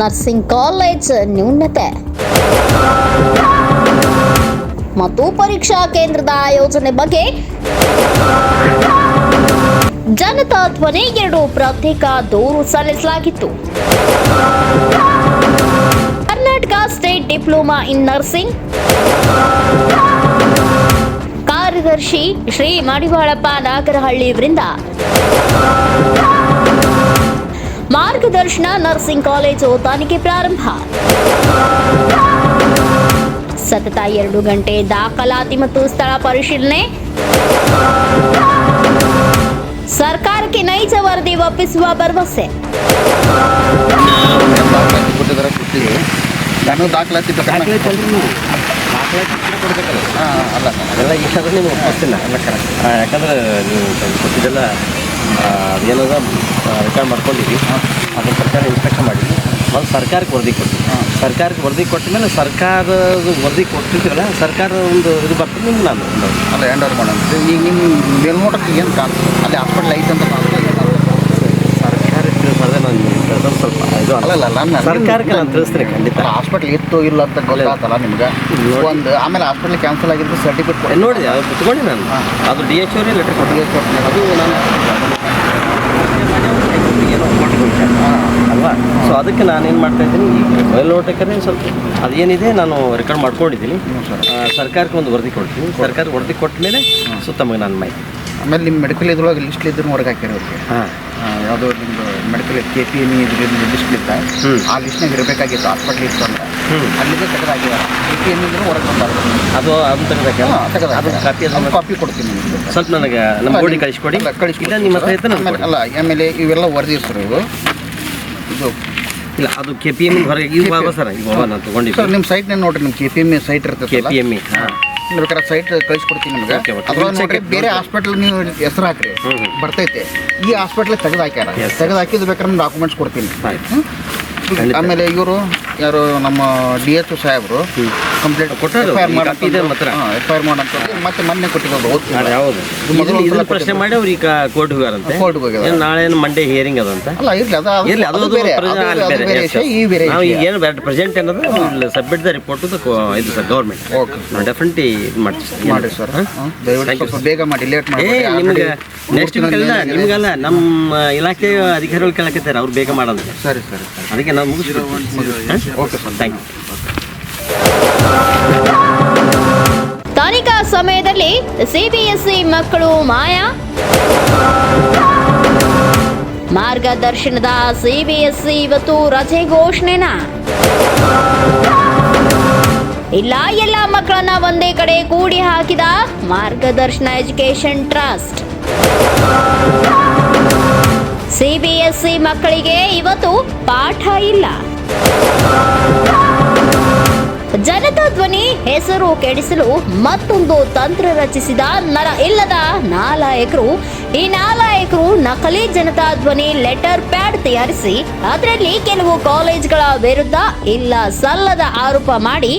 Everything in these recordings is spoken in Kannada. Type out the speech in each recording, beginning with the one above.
Nursing college ನ್ಯೂನತೆ. ಮತ್ತು ಪರೀಕ್ಷಾ ಕೇಂದ್ರದ ಆಯೋಜನೆ ಬಗ್ಗೆ ಜನತಾ ಧ್ವನಿ ಎರಡು ಪ್ರತ್ಯೇಕ ದೂರು ಸಲ್ಲಿಸಲಾಗಿತ್ತು. Karnataka state diploma in nursing. ಕಾರ್ಯದರ್ಶಿ ಶ್ರೀ ಮಡಿವಾಳಪ್ಪ ನಾಗರಹಳ್ಳಿ ಇವರಿಂದ ಮಾರ್ಗದರ್ಶನ ನರ್ಸಿಂಗ್ ಕಾಲೇಜು ತನಿಖೆ ಪ್ರಾರಂಭ ಸತತ ಎರಡು ಗಂಟೆ ದಾಖಲಾತಿ ಮತ್ತು ಸ್ಥಳ ಪರಿಶೀಲನೆ ಸರ್ಕಾರಕ್ಕೆ ನೈಜ ವರದಿ ಒಪ್ಪಿಸುವ ಭರವಸೆ ದಾಖಲಾತಿ ಕೊಟ್ಟಿದ್ದಾರೆ ಕೊಡ್ತೀವಿ ನಾನು ದಾಖಲಾತಿ ಬೇಕಾದ್ರೆ ಹಾಂ ಅಲ್ಲ ಅದೆಲ್ಲ ಇಷ್ಟಾದ್ರೆ ನಿಮ್ಗೆ ಒಪ್ಪಿಸ್ತಿಲ್ಲ ಅಲ್ಲ ಕರೆಕ್ಟ್ ಯಾಕಂದ್ರೆ ನೀವು ತಂದು ಕೊಟ್ಟಿದ್ದೆಲ್ಲ ರಿಟರ್ನ್ ರೆಕಾರ್ಡ್ ಮಾಡ್ಕೊಂಡಿದ್ವಿ. ಅದನ್ನ ಸರ್ಕಾರ ಇನ್ಸ್ಪೆಕ್ಷನ್ ಮಾಡಿದ್ವಿ. ಮತ್ತು ಸರ್ಕಾರಕ್ಕೆ ವರದಿ ಕೊಡ್ತೀವಿ ಸರ್ಕಾರಕ್ಕೆ ವರದಿ ಕೊಟ್ಟ ಮೇಲೆ ಸರ್ಕಾರದ ವರದಿ ಕೊಟ್ಟಿದ್ದೀರಲ್ಲ ಸರ್ಕಾರ ಒಂದು ಇದು ಬರ್ತದೆ ನಿಮ್ಗೆ ನಾನು ಅಲ್ಲ ಹ್ಯಾಂಡ್ ಓವರ್ ಮಾಡೋಣ. ಈಗ ನಿಮ್ಮ ಮೇಲ್ನೋಟಕ್ಕೆ ಏನು ಕಾಣ್ತದೆ ಅಲ್ಲಿ ಹಾಸ್ಪಿಟ್ಲ್ ಐತೆ ಅಂತ ಸರ್ಕಾರಕ್ಕೆ ತಿಳಿಸೋದೇ ನಾನು ಸ್ವಲ್ಪ ಇದು ಅಲ್ಲ. ನಾನು ಸರ್ಕಾರಕ್ಕೆ ನಾನು ತಿಳಿಸ್ತೀನಿ ಖಂಡಿತ. ಹಾಸ್ಪಿಟ್ಲ್ ಇತ್ತು ಇಲ್ಲ ಅಂತ ಗೊತ್ತಾತಲ್ಲ ನಿಮ್ಗೆ. ಒಂದು ಆಮೇಲೆ ಹಾಸ್ಪಿಟ್ಲ್ ಕ್ಯಾನ್ಸಲ್ ಆಗಿದ್ದು ಸರ್ಟಿಫಿಕೇಟ್ ನೋಡಿ ಅದು ಕುತ್ಕೊಂಡೆ ನಾನು. ಅದು ಡಿ ಎಚ್ ಅವರೇ ಲೆಟರ್ ಕೊಟ್ಟಿದ್ದೆ. ಅದು ನಾನು ಕೊಟ್ಟು ಅಲ್ವಾ? ಸೊ ಅದಕ್ಕೆ ನಾನೇನು ಮಾಡ್ತಾ ಇದ್ದೀನಿ ಮೊಬೈಲ್ ಮೇಲ್ನೋಟಕ್ಕೆ ಸ್ವಲ್ಪ ಅದೇನಿದೆ ನಾನು ರೆಕಾರ್ಡ್ ಮಾಡ್ಕೊಂಡಿದ್ದೀನಿ. ಸರ್ಕಾರಕ್ಕೆ ಒಂದು ವರದಿ ಕೊಡ್ತೀನಿ. ಸರ್ಕಾರ ವರದಿ ಕೊಟ್ಟ ಮೇಲೆ ಸೊ ತಮಗೆ ನಾನು ಮಾಹಿತಿ. ಆಮೇಲೆ ನಿಮ್ಮ ಮೆಡಿಕಲ್ ಇದ್ರೊಳಗೆ ಲಿಸ್ಟ್ ಇದ್ರೂ ಹೊರಗೆ ಹಾಕಿರೋದಕ್ಕೆ? ಹಾಂ. ಯಾವುದೋ ನಿಮ್ಮದು ಮೆಡಿಕಲ್ ಕೆ ಪಿ ಎಂ ಇದ್ರಿಂದ ಲಿಸ್ಟ್ ಇತ್ತ ಹ್ಞೂ ಆ ಲಿಸ್ಟ್ನಾಗ ಇರಬೇಕಾಗಿತ್ತು ಹಾಸ್ಪಿಟ್ಲ್ ಇತ್ತು ಹ್ಞೂ ಅಲ್ಲಿಗೆ ತೆಗೆದಾಗಿಲ್ಲ ಕೆ ಪಿ ಎಂ ಇಂದ ಹೊರಗೆ ಬಂದ ಅದು ಅದನ್ನ ತೆಗೆದಾಕ? ಅದು ಕಾಪಿ ಅದು ಕಾಪಿ ಕೊಡ್ತೀನಿ ನಿಮಗೆ. ಸ್ವಲ್ಪ ನನಗೆ ನಮ್ಮ ಬೋರ್ಡಿ ಕಳಿಸ್ಕೊಡಿ. ಕಳಿಸ್ಕೊಡಿ ನಿಮ್ಮ ಹತ್ರ ಐತೆ ಅಲ್ಲ ಆಮೇಲೆ ಇವೆಲ್ಲ ವರದಿ ಸರ್ ಇವು ಇದು ಇಲ್ಲ ಅದು ಕೆ ಪಿ ಎಂ ಹೊರಗೆ ಈಗ ಸರ್ ಈಗ ನಾನು ಸರ್ ನಿಮ್ಮ ಸೈಟ್ನೇ ನೋಡಿರಿ ನಿಮ್ಮ ಕೆ ಪಿ ಎಂ ಸೈಟ್ ಇರ್ತದೆ ಕೆ ಪಿ ಎಂ ಹಾಂ. ಬೇಕಾದ್ರೆ ಸೈಟ್ ಕಳಿಸ್ಕೊಡ್ತೀನಿ ನಿಮ್ಗೆ Okay, okay. ಅದ್ರೊಳಗೆ ನೋಡ್ರಿ ಬೇರೆ ಹಾಸ್ಪಿಟಲ್ ನೀವು ಹೆಸರು ಹಾಕ್ರಿ ಹ್ಮ್, ಹ್ಮ್. ಬರ್ತೈತೆ ಈ ಹಾಸ್ಪಿಟ್ಲ್ ತೆಗೆದು ಹಾಕ್ಯಾರ Yes. ತೆಗೆದು ಹಾಕಿದ್ ಬೇಕಾದ್ರೆ ಡಾಕ್ಯುಮೆಂಟ್ಸ್ ಕೊಡ್ತೀನಿ ಆಯ್ತು ಹ್ಮ್? ಆಮೇಲೆ ಇವರು ಯಾರು ನಮ್ಮ ಡಿ ಎಚ್ ಸಾಹೇಬರು. ಕಂಪ್ಲೇಂಟ್ ಕೊಟ್ಟಾರು, ಎಫ್ ಐ ಆರ್ ಮಾಡಂತ ಮತ್ತೆ ಮೊನ್ನೆ ಕೊಟ್ಟಿರೋದು ಯಾವುದು ಇದನ್ನ- ಪ್ರಶ್ನೆ ಮಾಡಿ ಅವ್ರು ಈಗ ಕೋರ್ಟ್ ಹೋಗ್ಯಾರಂತೆ. ಕೋರ್ಟ್ ಹೋಗ್ಯಾರ. ನಾಳೆ ಮಂಡೇ ಹಿಯರಿಂಗ್ ಅದಂತ ಅಲ್ಲ ಇರ್ಲಿ ಅದು ಇರ್ಲಿ ಬೇರೆ. ಈ ಬೇರೆ ನಾವು ಈಗ ಏನು ಪ್ರೆಸೆಂಟ್ ಏನಂದ್ರೆ ಸಬ್ಮಿಟ್ ದ ರಿಪೋರ್ಟ್ ಟು ಇದು ಸರ್ ಗೌರ್ಮೆಂಟ್ ಓಕೆ ನಾವು ಡೆಫಿನೆಟ್ಲಿ ಇದು ಮಾಡ್ತೀವಿ ಮಾಡಿ ಸರ್. ದಯವಿಟ್ಟು ಬೇಗ ಮಾಡಿ ಲೇಟ್ ಮಾಡಿ ನಿಮ್ಗೆ ನೆಕ್ಸ್ಟ್ ನಿಮ್ಗಲ್ಲ ನಮ್ಮ ಇಲಾಖೆ ಅಧಿಕಾರಿಗಳು ಕೇಳಕತ್ತಾರೆ? ಅವ್ರು ಬೇಗ ಮಾಡೋದು ಸರಿ ಸರಿ ಸರಿ. ಅದಕ್ಕೆ ನಾವು ಮುಗಿಸ್ಬಿಡ್ತೀವಿ ಓಕೆ ಸರ್ ಥ್ಯಾಂಕ್ ಯು ತನಿಖಾ ಸಮಯದಲ್ಲಿ ಸಿಬಿಎಸ್ಇ ಮಕ್ಕಳು ಮಾಯಾ? ಮಾರ್ಗದರ್ಶನದ ಸಿಬಿಎಸ್ಇ ಇವತ್ತು ರಜೆ ಘೋಷಣೆನಾ? ಇಲ್ಲ ಎಲ್ಲ ಮಕ್ಕಳನ್ನ ಒಂದೇ ಕಡೆ ಕೂಡಿ ಹಾಕಿದ ಮಾರ್ಗದರ್ಶನ ಎಜುಕೇಶನ್ ಟ್ರಸ್ಟ್. ಸಿಬಿಎಸ್ಇ ಮಕ್ಕಳಿಗೆ ಇವತ್ತು ಪಾಠ ಇಲ್ಲ. ಜನತಾ ಧ್ವನಿ ಹೆಸರು ಕೆಡಿಸಲು ಮತ್ತೊಂದು ತಂತ್ರ ರಚಿಸಿದ ನರ ಇಲ್ಲದ ನಾಲಾಯಕರು. ಈ ನಾಲಾಯಕರು ನಕಲಿ ಜನತಾ ಧ್ವನಿ ಲೆಟರ್ ಪ್ಯಾಡ್ ತಯಾರಿಸಿ ಅದರಲ್ಲಿ ಕೆಲವು ಕಾಲೇಜ್ಗಳ ವಿರುದ್ಧ ಇಲ್ಲ ಸಲ್ಲದ ಆರೋಪ ಮಾಡಿ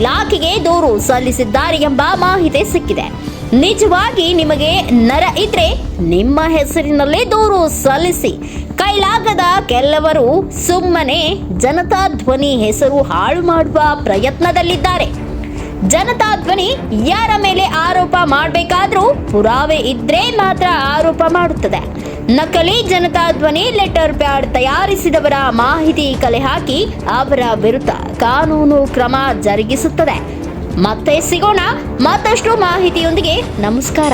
ಇಲಾಖೆಗೆ ದೂರು ಸಲ್ಲಿಸಿದ್ದಾರೆ ಎಂಬ ಮಾಹಿತಿ ಸಿಕ್ಕಿದೆ. ನಿಜವಾಗಿ ನಿಮಗೆ ನರ ಇದ್ರೆ ನಿಮ್ಮ ಹೆಸರಿನಲ್ಲೇ ದೂರು ಸಲ್ಲಿಸಿ. ಕೈಲಾಗದ ಕೆಲವರು ಸುಮ್ಮನೆ ಜನತಾ ಧ್ವನಿ ಹೆಸರು ಹಾಳು ಮಾಡುವ ಪ್ರಯತ್ನದಲ್ಲಿದ್ದಾರೆ. ಜನತಾ ಧ್ವನಿ ಯಾರ ಮೇಲೆ ಆರೋಪ ಮಾಡಬೇಕಾದ್ರೂ ಪುರಾವೆ ಇದ್ರೆ ಮಾತ್ರ ಆರೋಪ ಮಾಡುತ್ತದೆ. ನಕಲಿ ಜನತಾ ಧ್ವನಿ ಲೆಟರ್ ಪ್ಯಾಡ್ ತಯಾರಿಸಿದವರ ಮಾಹಿತಿ ಕಲೆ ಹಾಕಿ ಅವರ ವಿರುದ್ಧ ಕಾನೂನು ಕ್ರಮ ಜರುಗಿಸುತ್ತದೆ. ಮತ್ತೆ ಸಿಗೋಣ ಮತ್ತಷ್ಟು ಮಾಹಿತಿಯೊಂದಿಗೆ ನಮಸ್ಕಾರ.